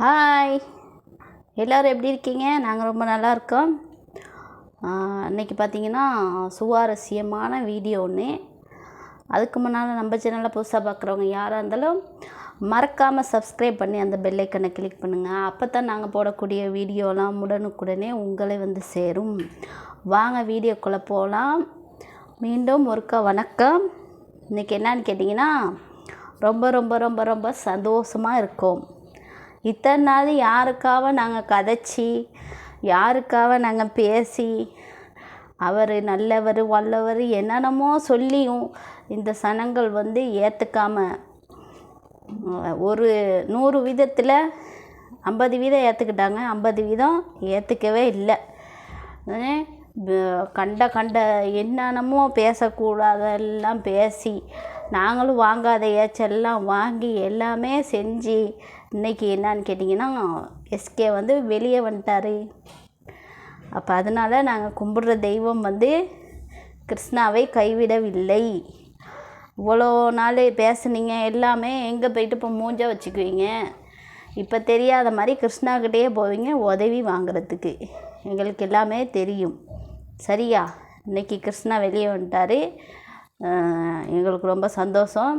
Hi எல்லோரும் எப்படி இருக்கீங்க? நாங்கள் ரொம்ப நல்லா இருக்கோம். இன்றைக்கி பார்த்தீங்கன்னா சுவாரஸ்யமான வீடியோ ஒன்று அதுக்கு முன்னால் நம்ம சேனலில் புதுசாக பார்க்குறவங்க யாராக இருந்தாலும் மறக்காமல் சப்ஸ்கிரைப் பண்ணி அந்த பெல்லைக்கனை கிளிக் பண்ணுங்கள் அப்போ தான் நாங்கள் போடக்கூடிய வீடியோலாம் உடனுக்குடனே உங்களை வந்து சேரும். வாங்க வீடியோக்குள்ளே போகலாம் மீண்டும் ஒருக்கா வணக்கம். இன்றைக்கி என்னன்னு கேட்டிங்கன்னா ரொம்ப ரொம்ப ரொம்ப ரொம்ப சந்தோஷமாக இருக்கும். இத்தனை நாள் யாருக்காக நாங்கள் கதைச்சி யாருக்காக நாங்கள் பேசி அவர் நல்லவர் வல்லவர் என்னென்னமோ சொல்லியும் இந்த சனங்கள் வந்து ஏற்றுக்காமல் ஒரு நூறு வீதத்தில் ஐம்பது வீதம் ஏற்றுக்கிட்டாங்க ஐம்பது வீதம் ஏற்றுக்கவே இல்லை. கண்ட கண்ட என்னென்னமோ பேசக்கூடாதெல்லாம் பேசி நாங்களும் வாங்காத ஏச்செல்லாம் வாங்கி எல்லாமே செஞ்சு இன்னைக்கு என்னன்னு கேட்டிங்கன்னா எஸ்கே வந்து வெளியே வந்துட்டாரு. அப்போ அதனால் நாங்கள் கும்பிடுற தெய்வம் வந்து கிருஷ்ணாவை கைவிடவில்லை. இவ்வளோ நாள் பேசுனீங்க எல்லாமே எங்கே போயிட்டு இப்போ மூஞ்ச வச்சுக்குவீங்க? இப்போ தெரியாத மாதிரி கிருஷ்ணாக்கிட்டேயே போவீங்க உதவி வாங்குறதுக்கு. எங்களுக்கு எல்லாமே தெரியும். சரியா? இன்றைக்கி கிருஷ்ணா வெளியே வந்துட்டார். எங்களுக்கு ரொம்ப சந்தோஷம்.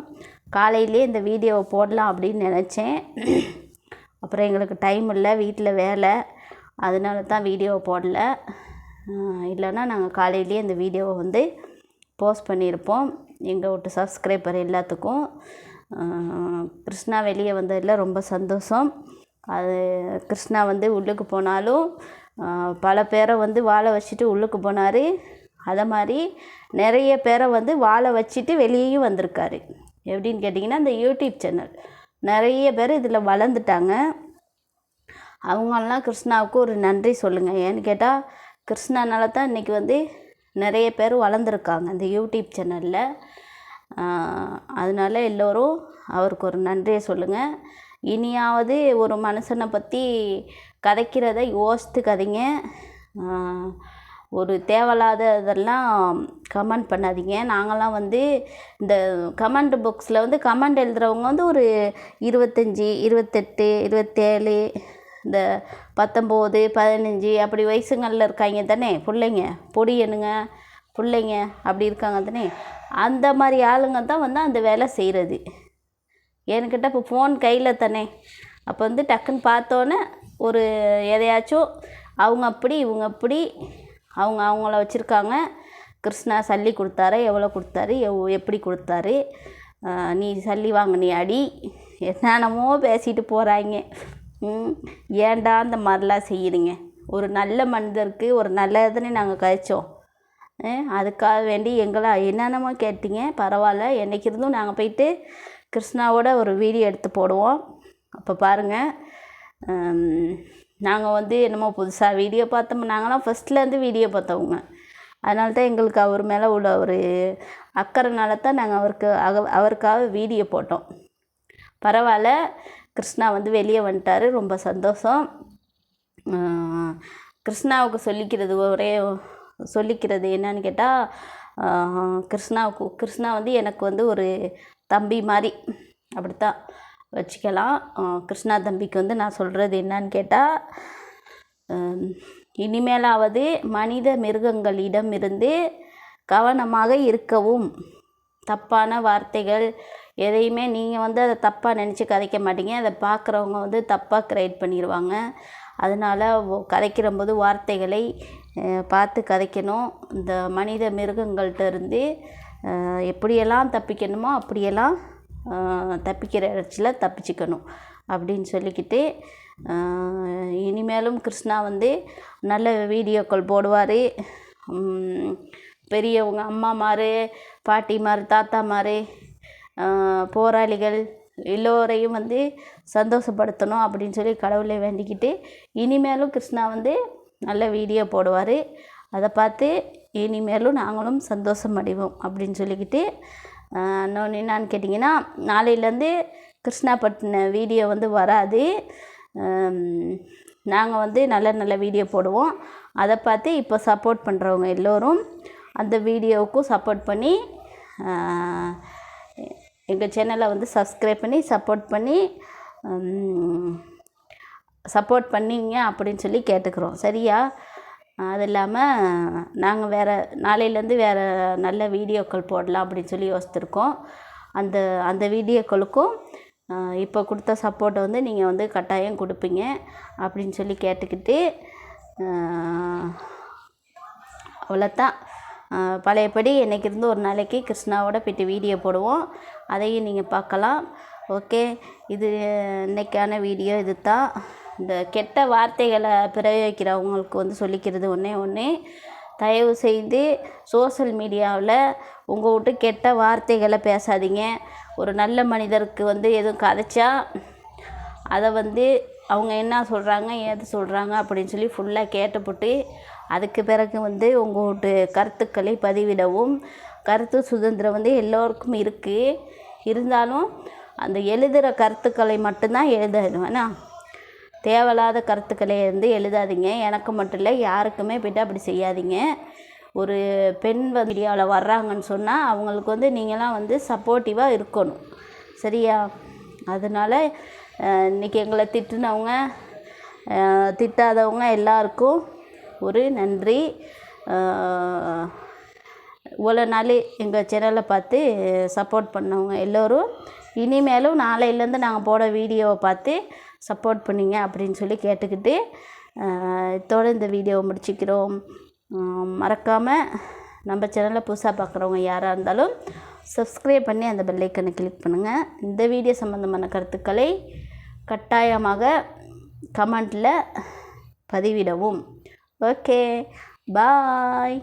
காலையிலே இந்த வீடியோவை போடலாம் அப்படின்னு நினச்சேன். அப்புறம் எங்களுக்கு டைம் இல்லை வீட்டில் வேலை. அதனால தான் வீடியோவை போடல. இல்லைன்னா நாங்கள் காலையிலேயே இந்த வீடியோவை வந்து போஸ்ட் பண்ணியிருப்போம். எங்கள் வீட்டு சப்ஸ்கிரைபர் எல்லாத்துக்கும். கிருஷ்ணா வெளியே வந்ததில் ரொம்ப சந்தோஷம். அது கிருஷ்ணா வந்து உள்ளுக்கு போனாலும் பல பேரை வந்து வாழை வச்சுட்டு உள்ளுக்கு போனார். அதை மாதிரி நிறைய பேரை வந்து வாழ வச்சுட்டு வெளியேயும் வந்திருக்காரு. எப்படின்னு கேட்டிங்கன்னா இந்த யூடியூப் சேனல். நிறைய பேர் இதில் வளர்ந்துட்டாங்க. அவங்களாம் கிருஷ்ணாவுக்கு ஒரு நன்றி சொல்லுங்கள் ஏன்னு கேட்டால் கிருஷ்ணானால தான் இன்றைக்கி வந்து நிறைய பேர் வளர்ந்துருக்காங்க இந்த யூடியூப் சேனலில். அதனால எல்லோரும் அவருக்கு ஒரு நன்றியை சொல்லுங்கள் இனியாவது ஒரு மனுஷனை பற்றி கதைக்கிறத யோசித்து கதைங்க ஒரு தேவையில்லாத இதெல்லாம் கமெண்ட் பண்ணாதீங்க. நாங்கள்லாம் வந்து இந்த கமெண்ட் புக்ஸில் வந்து கமெண்ட் எழுதுகிறவங்க வந்து ஒரு இருபத்தஞ்சி இருபத்தெட்டு இருபத்தேழு இந்த பத்தொம்போது பதினஞ்சு அப்படி வயசுங்களில் இருக்காங்க தானே பிள்ளைங்க. பொடியனுங்க பிள்ளைங்க அப்படி இருக்காங்க தானே. அந்த மாதிரி ஆளுங்க தான் வந்து அந்த வேலை செய்கிறது என்கிட்ட இப்போ ஃபோன் கையில் தானே. அப்போ வந்து டக்குன்னு பார்த்தோன்னே ஒரு எதையாச்சும் அவங்க அப்படி இவங்க அப்படி அவங்க அவங்கள வச்சுருக்காங்க. கிருஷ்ணா சல்லி கொடுத்தாரு எவ்வளோ கொடுத்தாரு எவ் எப்படி கொடுத்தாரு நீ சல்லி வாங்கினி அடி. என்னென்னமோ பேசிட்டு போகிறாங்க ஏன்டா அந்த மாதிரிலாம் செய்கிறீங்க ஒரு நல்ல மனிதருக்கு ஒரு நல்லதுன்னு நாங்கள் கழிச்சோம். அதுக்காக வேண்டி எங்களை என்னென்னமோ கேட்டீங்க. பரவாயில்ல என்றைக்கு இருந்தும் நாங்கள் போயிட்டு கிருஷ்ணாவோட ஒரு வீடியோ எடுத்து போடுவோம். அப்போ பாருங்கள் நாங்கள் வந்து என்னமோ புதுசாக வீடியோ பார்த்தோம். நாங்களாம் ஃபஸ்ட்லேருந்து வீடியோ பார்த்தவங்க. அதனால தான் எங்களுக்கு அவர் மேலே உள்ள ஒரு அக்கறைனால தான் நாங்கள் அவருக்கு அக- அவருக்காக வீடியோ போட்டோம். பரவாயில்ல. கிருஷ்ணா வந்து வெளியே வந்துட்டாரு. ரொம்ப சந்தோஷம். கிருஷ்ணாவுக்கு சொல்லிக்கிறது ஒரே சொல்லிக்கிறது என்னன்னு கேட்டால் கிருஷ்ணாவுக்கு கிருஷ்ணா வந்து எனக்கு வந்து ஒரு தம்பி மாதிரி. அப்படித்தான். வச்சுக்கலாம். கிருஷ்ணா தம்பிக்கு வந்து நான் சொல்கிறது என்னன்னு கேட்டால் இனிமேலாவது மனித மிருகங்களிடம் இருந்து கவனமாக இருக்கவும். தப்பான வார்த்தைகள் எதையுமே நீங்கள் வந்து அதை தப்பாக நினச்சி கதைக்க மாட்டீங்க. அதை பார்க்குறவங்க வந்து தப்பாக கிரியேட் பண்ணிடுவாங்க அதனால் கதைக்கிற போது வார்த்தைகளை பார்த்து கதைக்கணும். இந்த மனித மிருகங்கள்கிட்ட இருந்து எப்படியெல்லாம் தப்பிக்கணுமோ அப்படியெல்லாம் தப்பிக்கிற இடத்துல தப்பிச்சுக்கணும் அப்படின்னு சொல்லிக்கிட்டு இனிமேலும் கிருஷ்ணா வந்து நல்ல வீடியோக்கள் போடுவார். பெரியவங்க அம்மாமார் பாட்டிமார் தாத்தாமார் போராளிகள் எல்லோரையும் வந்து சந்தோஷப்படுத்தணும் அப்படின்னு சொல்லி கடவுளை வேண்டிக்கிட்டு இனிமேலும் கிருஷ்ணா வந்து நல்ல வீடியோ போடுவார். அதை பார்த்து இனிமேலும் நாங்களும் சந்தோஷம் அடைவோம் அப்படின்னு சொல்லிக்கிட்டு இன்னொன்று என்னான்னு கேட்டிங்கன்னா நாளையிலேருந்து கிருஷ்ணா பட்டின வீடியோ வந்து வராது. நாங்கள் வந்து நல்ல நல்ல வீடியோ போடுவோம். அதை பார்த்து இப்போ சப்போர்ட் பண்ணுறவங்க எல்லோரும் அந்த வீடியோவுக்கும் சப்போர்ட் பண்ணி எங்கள் சேனலை வந்து சப்ஸ்கிரைப் பண்ணி சப்போர்ட் பண்ணி சப்போர்ட் பண்ணீங்க அப்படின்னு சொல்லி கேட்டுக்கிறோம். சரியா? அது இல்லாமல் நாங்கள் வேறு நாளையிலேருந்து வேறு நல்ல வீடியோக்கள் போடலாம் அப்படின்னு சொல்லி யோசித்திருக்கோம். அந்த அந்த வீடியோக்களுக்கும் இப்போ கொடுத்த சப்போர்ட்டை வந்து நீங்கள் வந்து கட்டாயம் கொடுப்பீங்க அப்படின்னு சொல்லி கேட்டுக்கிட்டு அவ்வளோத்தான் பழையபடி என்னைக்கு இருந்து ஒரு நாளைக்கு கிருஷ்ணாவோட போய்ட்டு வீடியோ போடுவோம். அதையும் நீங்கள் பார்க்கலாம். ஓகே இது இன்றைக்கான வீடியோ இது தான் இந்த கெட்ட வார்த்தைகளை பிரயோகிக்கிறவங்களுக்கு வந்து சொல்லிக்கிறது ஒன்றே ஒன்று தயவு செய்து சோஷியல் மீடியாவில் உங்கள் விட்டு கெட்ட வார்த்தைகளை பேசாதீங்க. ஒரு நல்ல மனிதருக்கு வந்து எதுவும் கதைச்சா அதை வந்து அவங்க என்ன சொல்கிறாங்க ஏது சொல்கிறாங்க அப்படின்னு சொல்லி ஃபுல்லாக கேட்டுப்புட்டு அதுக்கு பிறகு வந்து உங்கள் வீட்டு கருத்துக்களை பதிவிடவும். கருத்து சுதந்திரம் வந்து எல்லோருக்கும் இருக்குது இருந்தாலும் அந்த எழுதுகிற கருத்துக்களை மட்டும்தான் எழுதணும். வேணா தேவையில்லாத கருத்துக்களை வந்து எழுதாதீங்க. எனக்கு மட்டும் இல்லை யாருக்குமே போய்ட்டு அப்படி செய்யாதீங்க. ஒரு பெண் மீடியாவில் வர்றாங்கன்னு சொன்னால் அவங்களுக்கு வந்து நீங்களாம் வந்து சப்போர்ட்டிவாக இருக்கணும். சரியா? அதனால் இன்றைக்கி எங்களை திட்டினவங்க திட்டாதவங்க எல்லாருக்கும் ஒரு நன்றி. இவ்வளோ நாள் எங்கள் சேனலை பார்த்து சப்போர்ட் பண்ணவங்க எல்லோரும் இனிமேலும் நாளையிலேருந்து நாங்கள் போட வீடியோவை பார்த்து சப்போர்ட் பண்ணிங்க அப்படின்னு சொல்லி கேட்டுக்கிட்டு இதோடு இந்த வீடியோவை முடிச்சுக்கிறோம். மறக்காமல் நம்ம சேனலை புதுசாக பார்க்குறவங்க யாராக இருந்தாலும் சப்ஸ்கிரைப் பண்ணி அந்த பெல்லைக்கனை கிளிக் பண்ணுங்கள் இந்த வீடியோ சம்மந்தமான கருத்துக்களை கட்டாயமாக கமெண்டில் பதிவிடவும். Okay bye